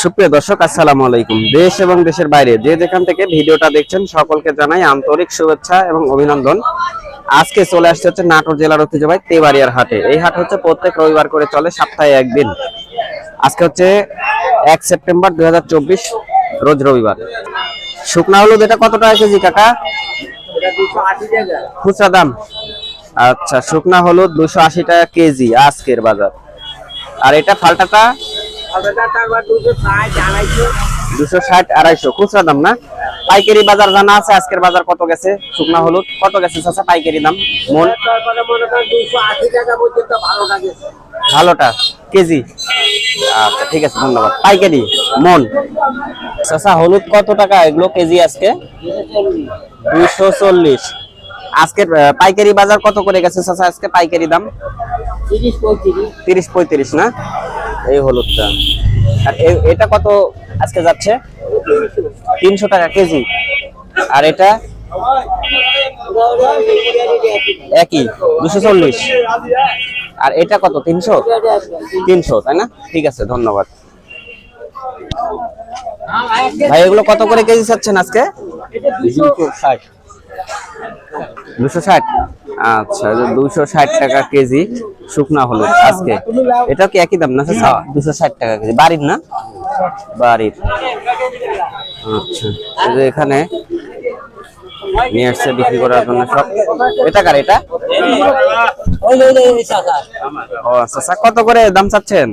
সুপ্রিয় দর্শক, আসসালামু আলাইকুম। দেশ এবং দেশের বাইরে যে যেখান থেকে ভিডিওটা দেখছেন, সকলকে জানাই আন্তরিক শুভেচ্ছা এবং অভিনন্দন। আজকে চলে আসছে হচ্ছে নাটোর জেলার ঐতিহ্যবাহী তেবাড়িয়ার হাটে। এই হাট হচ্ছে প্রত্যেক রবিবার করে চলে, সপ্তাহে একদিন। আজকে হচ্ছে এক সেপ্টেম্বর দুই হাজার চব্বিশ, রোজ রবিবার। শুকনা হলুদ, এটা কত টাকা কেজি কাকা? খুচরা দাম। আচ্ছা শুকনা হলুদ দুশো টাকা কেজি আজকের বাজার। আর এটা ফালটাটা? দুশো ষাট আড়াইশো। খুচরা দাম না? পাইকারি বাজার জানা আছে আজকের বাজার কত গেছে? শুকনা হলুদ কত গেছে চাচা পাইকারি দাম? মন? ভালোটা কেজি? আচ্ছা ঠিক আছে ধন্যবাদ। পাইকারি? মন? চাচা হলুদ কত টাকা? এগুলো কেজি আজকে? দুশো চল্লিশ। আজকের পাইকারি বাজার কত করে গেছে চাচা? আজকে পাইকারি দাম? তিরিশ পঁয়ত্রিশ। না? এই হলুদটা। আর এটা কত আজকে যাচ্ছে? তিনশো টাকা কেজি। আর এটা? একই দুশো চল্লিশ। আর এটা কত তিনশো? তিনশো তাই না? ঠিক আছে ধন্যবাদ। ভাই এগুলো কত করে কেজি চাচ্ছেন আজকে? দুশো ষাট? আচ্ছা দুশো ষাট টাকা কেজি শুকনা হলুদ আজকে। এটা কি একই দাম না দুশো ষাট টাকা কেজি। বাড়ির না? বাড়ির। আচ্ছা এখানে নিয়ে আসছে বিক্রি করার জন্য সব। এটা কার এটা? ও আচ্ছা কত করে দাম চাচ্ছেন?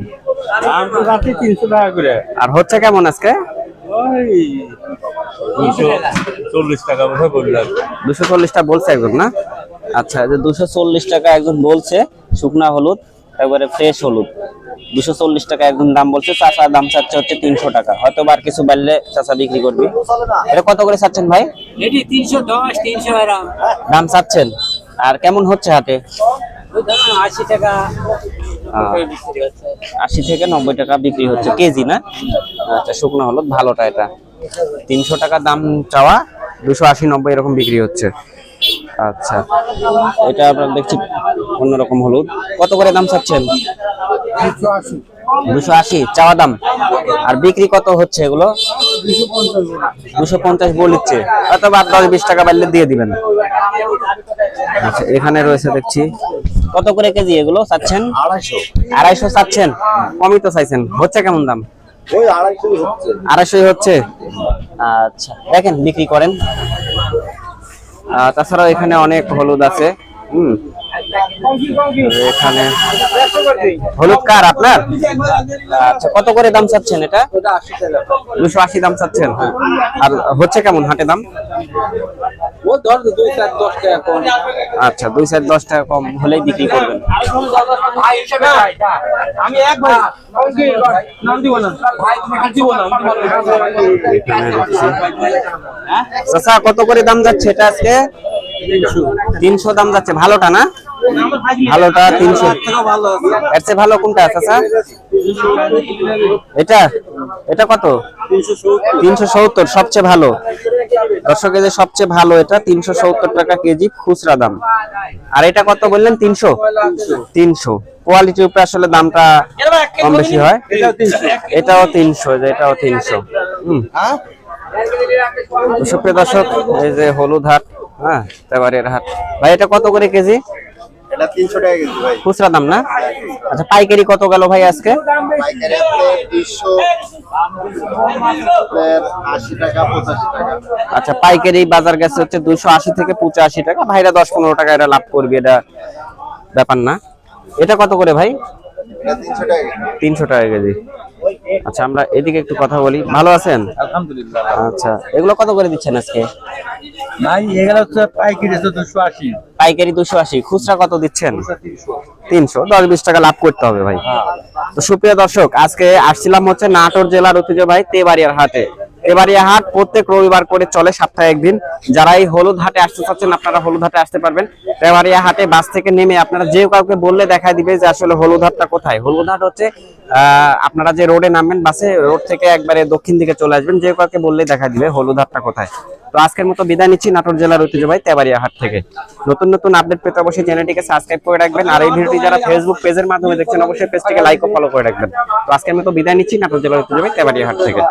দাম তো রাখি তিনশো টাকা করে। আর হচ্ছে কেমন আজকে? দুশো চল্লিশ টাকা বোধহয় বললাম। দুশো চল্লিশটা বলছে একজন না? আচ্ছা যে দুশো চল্লিশ টাকা একজন বলছে শুকনা হলুদ একবারে ফ্রেশ হলুদ। দুশো চল্লিশ টাকা একজন দাম বলছে চাষা দাম চাচ্ছে হচ্ছে তিনশো টাকা। হয়তো আর কিছু বাড়লে চাষা বিক্রি করবি। এটা কত করে চাচ্ছেন ভাই? তিনশো দশ তিনশো দাম চাচ্ছেন। আর কেমন হচ্ছে ওই আশি টাকা। আশি থেকে নব্বই টাকা বিক্রি হচ্ছে কেজি না? আচ্ছা শুকনো হলুদ ভালোটা এটা। তিনশো টাকা দাম চাওয়া দুশো আশি নব্বই এরকম বিক্রি হচ্ছে। আচ্ছা। এটা আপনার দেখছি অন্যরকম হলুদ। কত করে দাম চাচ্ছেন? দুশো আশি। চাওয়া দাম। আর বিক্রি কত হচ্ছে এগুলো? দুশো পঞ্চাশ বলিচ্ছে হয়তো বা দশ বিশ টাকা বাড়লে দিয়ে দিবেন। আচ্ছা এখানে রয়েছে দেখছি। কত করে কেজি এগুলো চাচ্ছেন? আড়াইশো। আড়াইশো চাচ্ছেন। কমই তো চাইছেন। হচ্ছে কেমন দাম? ওই আড়াইশোই হচ্ছে। আচ্ছা দেখেন বিক্রি করেন। আহ, তাছাড়াও এখানে অনেক হলুদ আছে। হুম। এখানে হলুদ কার আপনার? আচ্ছা কত করে দাম চাচ্ছেন এটা? দুশো আশি দাম চাচ্ছেন আর হচ্ছে কেমন হাটে দাম? ও ধর দুই চার দশ টাকা কম। আচ্ছা দুই চার দশ টাকা কম হলেই বিক্রি করবেন। আমি এক ভাই। নাম দিব না। দিব না। এখানে দেখছি চাচা কত করে দাম যাচ্ছে এটা আজকে? তিনশো দাম যাচ্ছে। ভালোটা না? ভালোটা তিনশো। ভালো এর চেয়ে ভালো কোনটা চাচা এটা? এটা কত? তিনশো সত্তর। সবচেয়ে ভালো। দর্শক যে সবচেয়ে ভালো এটা, তিনশো সত্তর টাকা কেজি খুচরা দাম। আর এটা কত বললেন? তিনশো? তিনশো। কোয়ালিটির উপরে আসলে দামটা কম বেশি হয়। এটাও তিনশো এটাও তিনশো। হম। দর্শক, এই যে হলুদ হাট হ্যাঁ হাট। ভাই, এটা কত করে কেজি? এটা তিনশো টাকা কেজি ভাই। খুচরা দাম না? আচ্ছা পাইকারি কত গেল ভাই আজকে? পাইকারি আপনার আশি টাকা পঁচাশি টাকা। আচ্ছা পাইকারি বাজার গেছে হচ্ছে দুইশো আশি থেকে পঁচাশি টাকা। ভাইরা দশ পনেরো টাকা এটা লাভ করবে এটা ব্যাপার না। এটা কত করে ভাই? এটা তিনশো টাকা কেজি। তিনশো টাকা কেজি। আচ্ছা আমরা এদিকে একটু কথা বলি। ভালো আছেন? আলহামদুলিল্লাহ। আচ্ছা এগুলো কত করে দিচ্ছেন আজকে? নাই এগুলো হচ্ছে পাইকারি তো দুশো আশি। পাইকারি দুশো আশি। খুচরা কত দিচ্ছেন? তিনশো। দশ বিশ টাকা লাভ করতে হবে ভাই। তো সুপ্রিয় দর্শক, আজকে আসছিলাম হচ্ছে নাটোর জেলার ঐতিহ্যবাহী তেবাড়িয়ার হাটে। তেবাড়িয়া হাট প্রত্যেক রবিবার করে চলে সপ্তাহে একদিন। যারা এই হলুদ হাটে আসতে চাচ্ছেন, আপনারা হলুদ হাটে আসতে পারবেন। তেবাড়িয়া হাটে বাস থেকে নেমে আপনারা যে কাউকে বললে দেখায় দিবে যে আসলে হলুদ হাটটা কোথায়। হলুদ হাট হচ্ছে আপনারা যে রোডে নামবেন, বাসে রোড থেকে একবারে দক্ষিণ দিকে চলে আসবেন, যে কাউকে বললেই দেখা দিবে হলুদ হাটটা কোথায়। তো আজকের মতো বিদায় নিচ্ছি নাটোর জেলার ঐতিহ্যবাহী তেবাড়িয়া হাট থেকে। নতুন নতুন আপডেট পেতে অবশ্যই চ্যানেলটিকে সাবস্ক্রাইব করে রাখবেন, আর এই ভিডিওটি যারা ফেসবুক পেজের মাধ্যমে দেখছেন, অবশ্যই পেজটিকে লাইক ও ফলো করে রাখবেন। তো আজকের মতো বিদায় নিচ্ছি নাটোর জেলার ঐতিহ্যবাহী তেবাড়িয়া হাট থেকে।